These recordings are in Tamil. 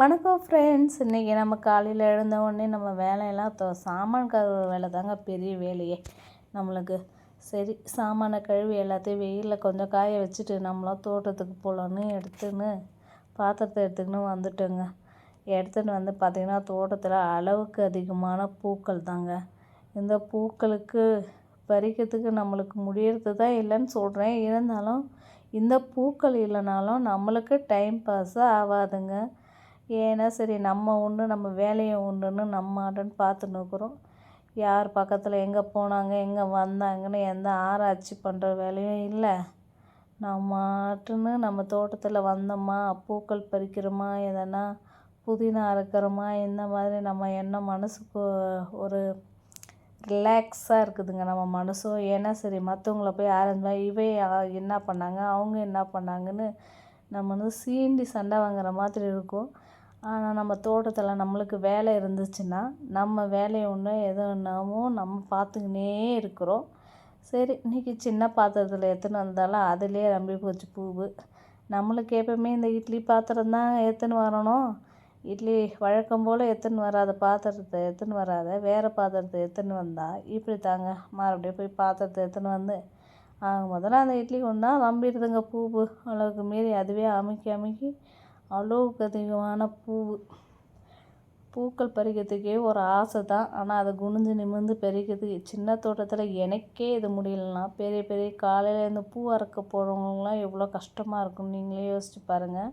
வணக்கம் ஃப்ரெண்ட்ஸ் இன்றைக்கி நம்ம காலையில் எழுந்த உடனே நம்ம வேலையெல்லாம் தோ சாமான் கழுவுற வேலை தாங்க பெரிய வேலையே. நம்மளுக்கு சரி சாமானை கழுவி எல்லாத்தையும் வெயிலில் கொஞ்சம் காய வச்சுட்டு நம்மளாம் தோட்டத்துக்கு போகலான்னு எடுத்துன்னு பாத்திரத்தை எடுத்துக்கின்னு வந்துட்டோங்க. எடுத்துன்னு வந்து பார்த்திங்கன்னா தோட்டத்தில் அளவுக்கு அதிகமான பூக்கள் தாங்க. இந்த பூக்களுக்கு பறிக்கிறதுக்கு நம்மளுக்கு முடியறது தான் இல்லைன்னு சொல்கிறேன் இருந்தாலும் இந்த பூக்கள் இல்லைனாலும் நம்மளுக்கு டைம் பாஸ் ஆகாதுங்க. ஏன்னா சரி நம்ம உண்டு நம்ம வேலையை உண்டுன்னு நம்ம ஆட்டுன்னு பார்த்துன்னு இருக்கிறோம். யார் பக்கத்தில் எங்கே போனாங்க எங்கே வந்தாங்கன்னு எந்த ஆராய்ச்சி பண்ணுற வேலையும் இல்லை. நம்ம ஆட்டுன்னு நம்ம தோட்டத்தில் வந்தோமா பூக்கள் பறிக்கிறோமா எதனா புதினா அறுக்கிறோமா இந்த மாதிரி நம்ம எண்ணம் மனசுக்கு ஒரு ரிலாக்ஸாக இருக்குதுங்க நம்ம மனசும் ஏன்னா சரி மற்றவங்கள போய் ஆரம்பிச்சா இவை என்ன பண்ணாங்க அவங்க என்ன பண்ணாங்கன்னு நம்ம வந்து சீண்டி சண்டை வாங்குற மாதிரி இருக்கும். ஆனால் நம்ம தோட்டத்தில் நம்மளுக்கு வேலை இருந்துச்சுன்னா நம்ம வேலையை ஒன்று எது ஒன்றாமோ நம்ம பார்த்துக்கினே இருக்கிறோம். சரி இன்றைக்கி சின்ன பாத்திரத்தில் எடுத்துன்னு வந்தாலும் அதிலே ரம்பி போச்சு பூவு. நம்மளுக்கு எப்பவுமே இந்த இட்லி பாத்திரம் தான் எடுத்துன்னு வரணும். இட்லி வழக்கம் போல் எடுத்துன்னு வராத பாத்திரத்தை எடுத்துன்னு வராத வேறு பாத்திரத்தை எடுத்துன்னு வந்தால் இப்படி தாங்க மறுபடியும் போய் பாத்திரத்தை எடுத்துன்னு வந்து முதல்ல அந்த இட்லி கொண்டா ரம்பிடுதுங்க பூவு. அளவுக்கு மீறி அதுவே அமுக்கி அமுக்கி அளவுக்கு அதிகமான பூ பூக்கள் பறிக்கிறதுக்கே ஒரு ஆசை தான். ஆனால் அதை குனிஞ்சு நிமிர்ந்து பறிக்கிறதுக்கு சின்ன தோட்டத்தில் எனக்கே இது முடியலன்னா பெரிய பெரிய காலையில் இந்த பூ அறுக்க போகிறவங்களாம் எவ்வளோ கஷ்டமாக இருக்கும் நீங்களே யோசிச்சு பாருங்கள்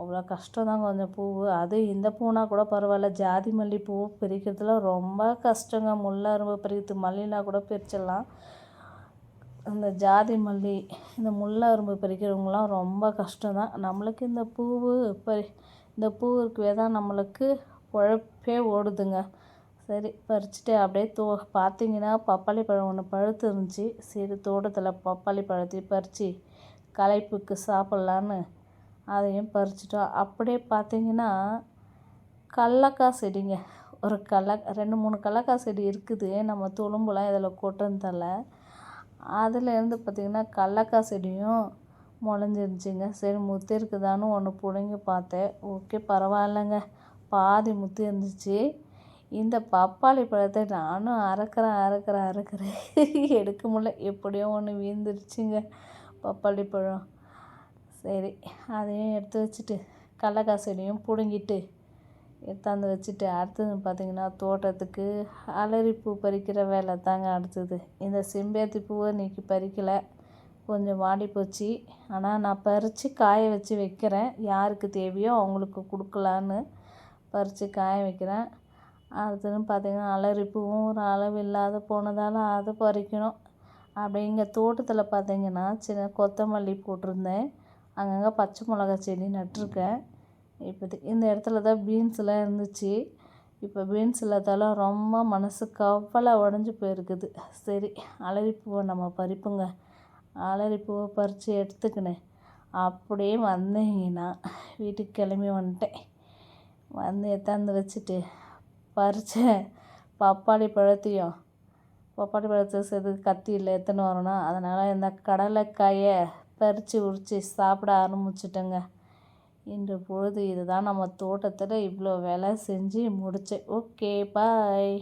அவ்வளோ கஷ்டம் தான் கொஞ்சம் பூ அது இந்த பூனா கூட பரவாயில்ல. ஜாதி மல்லி பூ பிரிக்கிறதுல ரொம்ப கஷ்டங்க. முள்ளரும்பு பறிக்கிறது மல்லினா கூட பிரிச்சிடலாம் இந்த ஜாதி மல்லி இந்த முல்லை அரும்பு பறிக்கிறவங்களாம் ரொம்ப கஷ்டம் தான் நம்மளுக்கு இந்த பூவு பறி இந்த பூ இருக்கவே தான் நம்மளுக்கு உழைப்பே ஓடுதுங்க. சரி பறிச்சுட்டு அப்படியே தோ பார்த்தீங்கன்னா பப்பாளி பழம் ஒன்று பழுத்து இருந்துச்சு சரி தோட்டத்தில் பப்பாளி பழத்தையும் பறித்து களைப்புக்கு சாப்பிட்லான்னு அதையும் பறிச்சிட்டோம். அப்படியே பார்த்தீங்கன்னா கடலக்காய் செடிங்க. ஒரு கடல ரெண்டு மூணு கடலக்காய் செடி இருக்குது. நம்ம துளும்புலாம் இதில் கொட்டுன்னு தரல அதுலேருந்து பார்த்திங்கன்னா கடலக்காய் செடியும் முளைஞ்சிருந்துச்சிங்க சரி முத்து இருக்குதான்னு ஒன்று பிடுங்கி பார்த்தேன். ஓகே பரவாயில்லைங்க. பாதி முத்து இருந்துச்சு. இந்த பப்பாளி பழத்தை நானும் அறுக்கிறேன் அறுக்கிறேன் அறுக்கிறேன். எடுக்க முடியல. எப்படியோ ஒன்று வீழ்ந்துருச்சுங்க பப்பாளி பழம். சரி அதையும் எடுத்து வச்சுட்டு கடலக்காய் செடியும் பிடுங்கிட்டு எடுத்தாந்து வச்சுட்டு அடுத்தது பார்த்திங்கன்னா தோட்டத்துக்கு அலரி பூ பறிக்கிற வேலை தாங்க அடுத்தது. இந்த செம்பேத்தி பூவை இன்றைக்கி பறிக்கலை. கொஞ்சம் வாடி போச்சு. ஆனால் நான் பறித்து காய வச்சு வைக்கிறேன். யாருக்கு தேவையோ அவங்களுக்கு கொடுக்கலான்னு பறித்து காய வைக்கிறேன். அடுத்தது பார்த்திங்கன்னா அலரி பூவும் ஒரு அளவு இல்லாத போனதால் அதை பறிக்கணும். அப்படி இங்கே தோட்டத்தில் பார்த்திங்கன்னா சின்ன கொத்தமல்லி போட்டிருந்தேன். அங்கங்கே பச்சை மிளகா செடி நட்டிருக்கேன். இப்போதைக்கு இந்த இடத்துல தான் பீன்ஸ்லாம் இருந்துச்சு. இப்போ பீன்ஸ் இல்லாதாலும் ரொம்ப மனசு கவலை உடஞ்சி போயிருக்குது. சரி அலரிப்பூவை நம்ம பறிப்புங்க. அலரிப்பூவை பறித்து எடுத்துக்கினேன் அப்படியே வந்தீங்கன்னா வீட்டுக்கு கிளம்பி வந்துட்டேன். வந்து எத்தாந்து வச்சுட்டு பறித்த பப்பாளி பழத்தையும் பப்பாளி பழத்தை சேர்த்து கத்தியில் எத்தனை வரணும் அதனால் இந்த கடலைக்காயை பறித்து உரித்து சாப்பிட ஆரம்பிச்சிட்டேங்க. இன்று பொழுது இதுதான் நம்ம தோட்டத்தில் இவ்வளோ வேலை செஞ்சு முடித்தேன் ஓகே பாய்.